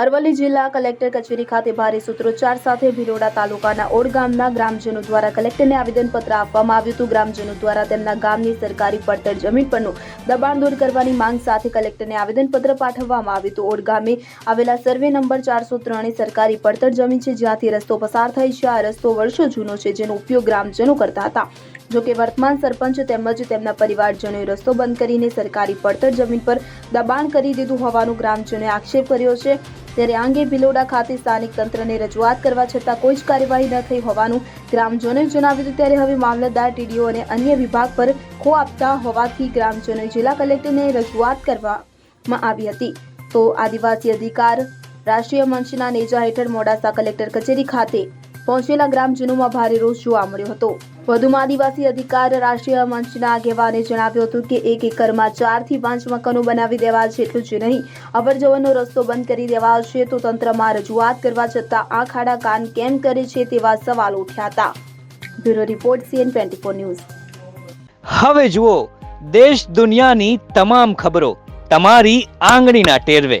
અરવલ્લી જિલ્લા કલેક્ટર કચેરી ખાતે ભારે સૂત્રોચ્ચાર સાથે ભિલોડા તાલુકાના ઓડ ગામના ગ્રામજનો દ્વારા કલેક્ટરને આવેદનપત્ર આપવામાં આવ્યું હતું. ગ્રામજનો દ્વારા તેમના ગામની સરકારી પડતર જમીન પરનું દબાણ દૂર કરવાની માંગ સાથે કલેક્ટરને આવેદનપત્ર પાઠવવામાં આવ્યું હતું. ઓડ ગામે આવેલા સર્વે નંબર ચારસો ત્રણે સરકારી પડતર જમીન છે. જ્યાંથી રસ્તો પસાર થાય છે. આ રસ્તો વર્ષો જૂનો છે, જેનો ઉપયોગ ગ્રામજનો કરતા હતા. જો કે વર્તમાન સરપંચ તેમજ તેમના પરિવારજનોએ રસ્તો બંધ કરીને સરકારી પડતર જમીન પર દબાણ કરી દીધું હોવાનું ગ્રામજનોએ આક્ષેપ કર્યો છે. ત્યારે અંગે ભિલોડા ખાતે સ્થાનિક તંત્રને રજૂઆત કરવા છતાં કોઈ જ કાર્યવાહી ન થઈ હોવાનું ગ્રામજનોએ જણાવ્યું હતું. ત્યારે હવે મામલતદાર ટીડીઓ અને અન્ય વિભાગ પર ખો આપતા હોવાથી ગ્રામજનોએ જિલ્લા કલેક્ટરને રજૂઆત કરવામાં આવી હતી. તો આદિવાસી અધિકાર રાષ્ટ્રીય મંચના નેજા હેઠળ મોડાસા કલેક્ટર કચેરી ખાતે પહોંચેલા ગ્રામજનોમાં ભારે રોષ જોવા મળ્યો હતો. વધુમાં આદિવાસી અધિકાર રાષ્ટ્રીય મંચના આગેવાને જણાવ્યું હતું કે એક એકરમાં ચારથી પાંચ મકાનો બનાવી દેવા છે એટલું જ નહીં અવરજવરનો રસ્તો બંધ કરી દેવા છે તો તંત્રમાં રજૂઆત કરવા છતાં આ ખાડા કાન કેમ કરે છે તેવા સવાલ ઉઠ્યા હતા. Bureau report CN twenty news. હવે જુઓ, દેશ દુનિયાની તમામ ખબરો, તમારી આંગળીના ટેરવે.